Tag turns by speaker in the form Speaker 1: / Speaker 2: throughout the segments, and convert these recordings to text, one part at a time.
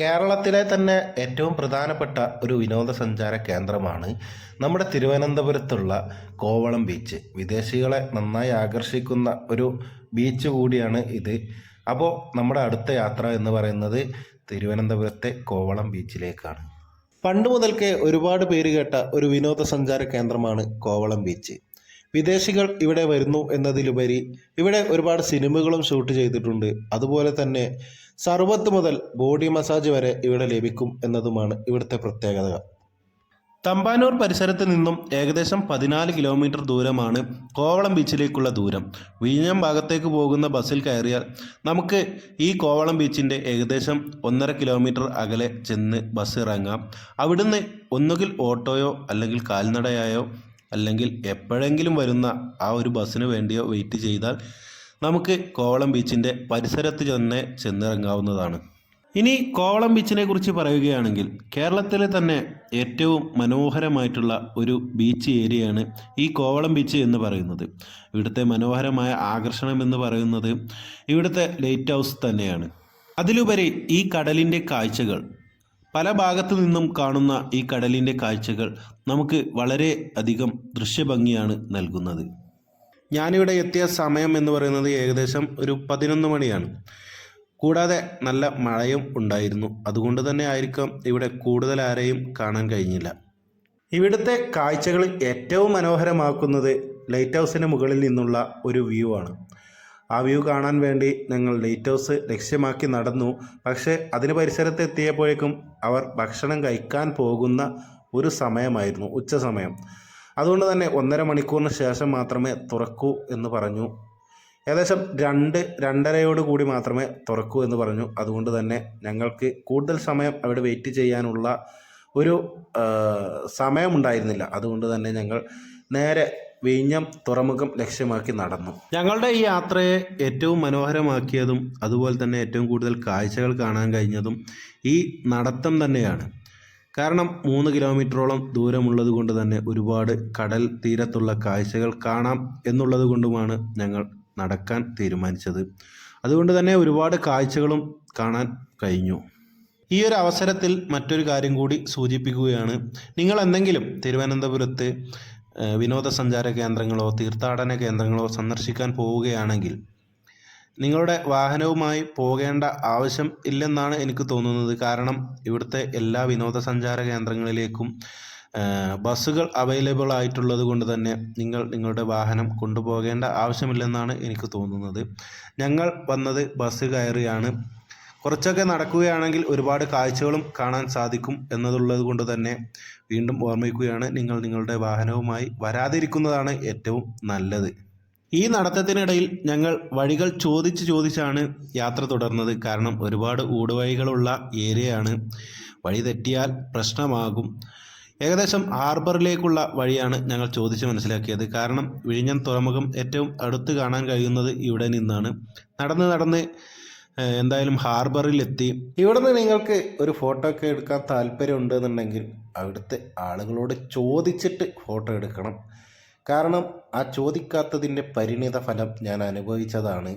Speaker 1: കേരളത്തിലെ തന്നെ ഏറ്റവും പ്രധാനപ്പെട്ട ഒരു വിനോദസഞ്ചാര കേന്ദ്രമാണ് നമ്മുടെ തിരുവനന്തപുരത്തുള്ള കോവളം ബീച്ച്. വിദേശികളെ നന്നായി ആകർഷിക്കുന്ന ഒരു ബീച്ച് കൂടിയാണ് ഇത്. അപ്പോൾ നമ്മുടെ അടുത്ത യാത്ര എന്ന് പറയുന്നത് തിരുവനന്തപുരത്തെ കോവളം ബീച്ചിലേക്കാണ്. പണ്ട് മുതൽക്കേ ഒരുപാട് പേര് കേട്ട ഒരു വിനോദസഞ്ചാര കേന്ദ്രമാണ് കോവളം ബീച്ച്. വിദേശികൾ ഇവിടെ വരുന്നു എന്നതിലുപരി ഇവിടെ ഒരുപാട് സിനിമകളും ഷൂട്ട് ചെയ്തിട്ടുണ്ട്. അതുപോലെ തന്നെ സർബത്ത് മുതൽ ബോഡി മസാജ് വരെ ഇവിടെ ലഭിക്കും എന്നതുമാണ് ഇവിടുത്തെ പ്രത്യേകത. തമ്പാനൂർ പരിസരത്ത് നിന്നും ഏകദേശം പതിനാല് കിലോമീറ്റർ ദൂരമാണ് കോവളം ബീച്ചിലേക്കുള്ള ദൂരം. വിഴിഞ്ഞം ഭാഗത്തേക്ക് പോകുന്ന ബസ്സിൽ കയറിയാൽ നമുക്ക് ഈ കോവളം ബീച്ചിന്റെ ഏകദേശം ഒന്നര കിലോമീറ്റർ അകലെ ചെന്ന് ബസ് ഇറങ്ങാം അവിടുന്ന് ഒന്നുകിൽ ഓട്ടോയോ അല്ലെങ്കിൽ കാൽനടയായോ അല്ലെങ്കിൽ എപ്പോഴെങ്കിലും വരുന്ന ആ ഒരു ബസ്സിന് വേണ്ടിയോ വെയിറ്റ് ചെയ്താൽ നമുക്ക് കോവളം ബീച്ചിന്റെ പരിസരത്ത് തന്നെ ചെന്നിറങ്ങാവുന്നതാണ്. ഇനി കോവളം ബീച്ചിനെ കുറിച്ച് പറയുകയാണെങ്കിൽ കേരളത്തിലെ തന്നെ ഏറ്റവും മനോഹരമായിട്ടുള്ള ഒരു ബീച്ച് ഏരിയയാണ് ഈ കോവളം ബീച്ച് എന്ന് പറയുന്നത്. ഇവിടുത്തെ മനോഹരമായ ആകർഷണം എന്ന് പറയുന്നത് ഇവിടുത്തെ ലൈറ്റ് ഹൗസ് തന്നെയാണ്. അതിലുപരി ഈ കടലിന്റെ കാഴ്ചകൾ പല ഭാഗത്തു നിന്നും കാണുന്ന ഈ കടലിന്റെ കാഴ്ചകൾ നമുക്ക് വളരെ അധികം ദൃശ്യഭംഗിയാണ് നൽകുന്നത്. ഞാനിവിടെ എത്തിയ സമയം എന്ന് പറയുന്നത് ഏകദേശം ഒരു പതിനൊന്ന് മണിയാണ്. കൂടാതെ നല്ല മഴയും ഉണ്ടായിരുന്നു. അതുകൊണ്ട് തന്നെ ആയിരിക്കാം ഇവിടെ കൂടുതൽ ആരെയും കാണാൻ കഴിഞ്ഞില്ല. ഇവിടുത്തെ കാഴ്ചകൾ ഏറ്റവും മനോഹരമാക്കുന്നത് ലൈറ്റ് ഹൗസിന് മുകളിൽ നിന്നുള്ള ഒരു വ്യൂ ആണ്. ആ വ്യൂ കാണാൻ വേണ്ടി ഞങ്ങൾ ലൈറ്റ് ഹൗസ് ലക്ഷ്യമാക്കി നടന്നു. പക്ഷേ അതിന് പരിസരത്ത് എത്തിയപ്പോഴേക്കും അവർ ഭക്ഷണം കഴിക്കാൻ പോകുന്ന ഒരു സമയമായിരുന്നു ഉച്ച സമയം. അതുകൊണ്ട് തന്നെ ഒന്നര മണിക്കൂറിന് ശേഷം മാത്രമേ തുറക്കൂ എന്ന് പറഞ്ഞു. ഏകദേശം രണ്ട് രണ്ടരയോട് കൂടി മാത്രമേ തുറക്കൂ എന്ന് പറഞ്ഞു. അതുകൊണ്ട് തന്നെ ഞങ്ങൾക്ക് കൂടുതൽ സമയം അവിടെ വെയിറ്റ് ചെയ്യാനുള്ള ഒരു സമയമുണ്ടായിരുന്നില്ല. അതുകൊണ്ട് തന്നെ ഞങ്ങൾ നേരെ വിഴിഞ്ഞം തുറമുഖം ലക്ഷ്യമാക്കി നടന്നു. ഞങ്ങളുടെ ഈ യാത്രയെ ഏറ്റവും മനോഹരമാക്കിയതും അതുപോലെ തന്നെ ഏറ്റവും കൂടുതൽ കാഴ്ചകൾ കാണാൻ കഴിഞ്ഞതും ഈ നടത്തം തന്നെയാണ്. കാരണം മൂന്ന് കിലോമീറ്ററോളം ദൂരമുള്ളത് കൊണ്ട് തന്നെ ഒരുപാട് കടൽ തീരത്തുള്ള കാഴ്ചകൾ കാണാം എന്നുള്ളത് കൊണ്ടുമാണ് ഞങ്ങൾ നടക്കാൻ തീരുമാനിച്ചത്. അതുകൊണ്ട് തന്നെ ഒരുപാട് കാഴ്ചകളും കാണാൻ കഴിഞ്ഞു. ഈ ഒരു അവസരത്തിൽ മറ്റൊരു കാര്യം കൂടി സൂചിപ്പിക്കുകയാണ്. നിങ്ങൾ എന്തെങ്കിലും തിരുവനന്തപുരത്ത് വിനോദസഞ്ചാര കേന്ദ്രങ്ങളോ തീർത്ഥാടന കേന്ദ്രങ്ങളോ സന്ദർശിക്കാൻ പോവുകയാണെങ്കിൽ നിങ്ങളുടെ വാഹനവുമായി പോകേണ്ട ആവശ്യം ഇല്ലെന്നാണ് എനിക്ക് തോന്നുന്നത്. കാരണം ഇവിടുത്തെ എല്ലാ വിനോദസഞ്ചാര കേന്ദ്രങ്ങളിലേക്കും ബസ്സുകൾ അവൈലബിൾ ആയിട്ടുള്ളത് കൊണ്ട് തന്നെ നിങ്ങൾ നിങ്ങളുടെ വാഹനം കൊണ്ടുപോകേണ്ട ആവശ്യമില്ലെന്നാണ് എനിക്ക് തോന്നുന്നത്. ഞങ്ങൾ വന്നത് ബസ് കയറിയാണ്. കുറച്ചൊക്കെ നടക്കുകയാണെങ്കിൽ ഒരുപാട് കാഴ്ചകളും കാണാൻ സാധിക്കും എന്നതുള്ളത് കൊണ്ട് തന്നെ വീണ്ടും ഓർമ്മിക്കുകയാണ് നിങ്ങൾ നിങ്ങളുടെ വാഹനവുമായി വരാതിരിക്കുന്നതാണ് ഏറ്റവും നല്ലത്. ഈ നടത്തത്തിനിടയിൽ ഞങ്ങൾ വഴികൾ ചോദിച്ച് ചോദിച്ചാണ് യാത്ര തുടർന്നത്. കാരണം ഒരുപാട് ഊടുവഴികളുള്ള ഏരിയയാണ്. വഴി തെറ്റിയാൽ പ്രശ്നമാകും. ഏകദേശം ഹാർബറിലേക്കുള്ള വഴിയാണ് ഞങ്ങൾ ചോദിച്ച് മനസ്സിലാക്കിയത്. കാരണം വിഴിഞ്ഞം തുറമുഖം ഏറ്റവും അടുത്ത് കാണാൻ കഴിയുന്നത് ഇവിടെ നിന്നാണ്. നടന്ന് നടന്ന് എന്തായാലും ഹാർബറിലെത്തി. ഇവിടുന്ന് നിങ്ങൾക്ക് ഒരു ഫോട്ടോ ഒക്കെ എടുക്കാൻ താല്പര്യമുണ്ടെന്നുണ്ടെങ്കിൽ അവിടുത്തെ ആളുകളോട് ചോദിച്ചിട്ട് ഫോട്ടോ എടുക്കണം. കാരണം ആ ചോദിക്കാത്തതിന്റെ പരിണിത ഫലം ഞാൻ അനുഭവിച്ചതാണ്.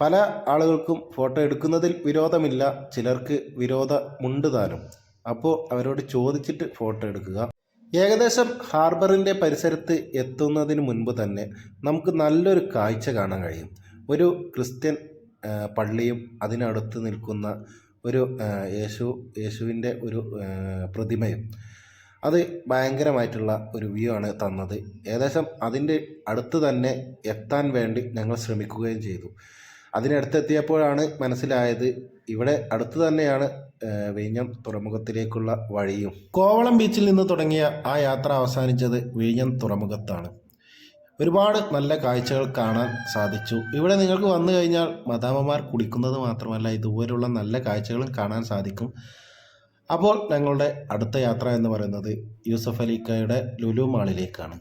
Speaker 1: പല ആളുകൾക്കും ഫോട്ടോ എടുക്കുന്നതിൽ വിരോധമില്ല. ചിലർക്ക് വിരോധമുണ്ട് താനും. അപ്പോൾ അവരോട് ചോദിച്ചിട്ട് ഫോട്ടോ എടുക്കുക. ഏകദേശം ഹാർബറിന്റെ പരിസരത്ത് എത്തുന്നതിന് മുൻപ് തന്നെ നമുക്ക് നല്ലൊരു കാഴ്ച കാണാൻ കഴിയും. ഒരു ക്രിസ്ത്യൻ പള്ളിയും അതിനടുത്ത് നിൽക്കുന്ന ഒരു യേശു യേശുവിന്റെ ഒരു പ്രതിമയും അത് ഭയങ്കരമായിട്ടുള്ള ഒരു വ്യൂ ആണ് തന്നത്. ഏകദേശം അതിന്റെ അടുത്ത് തന്നെ എത്താൻ വേണ്ടി ഞങ്ങൾ ശ്രമിക്കുകയും ചെയ്തു. അതിനടുത്തെത്തിയപ്പോഴാണ് മനസ്സിലായത് ഇവിടെ അടുത്ത് തന്നെയാണ് വിഴിഞ്ഞം തുറമുഖത്തിലേക്കുള്ള വഴിയും. കോവളം ബീച്ചിൽ നിന്ന് തുടങ്ങിയ ആ യാത്ര അവസാനിച്ചത് വിഴിഞ്ഞം തുറമുഖത്താണ്. ഒരുപാട് നല്ല കാഴ്ചകൾ കാണാൻ സാധിച്ചു. ഇവിടെ നിങ്ങൾക്ക് വന്നു കഴിഞ്ഞാൽ മദാമമാർ കുടിക്കുന്നത് മാത്രമല്ല ഇതുപോലുള്ള നല്ല കാഴ്ചകളും കാണാൻ സാധിക്കും. അപ്പോൾ ഞങ്ങളുടെ അടുത്ത യാത്ര എന്ന് പറയുന്നത് യൂസഫ് അലിക്കയുടെ ലുലു മാളിലേക്കാണ്.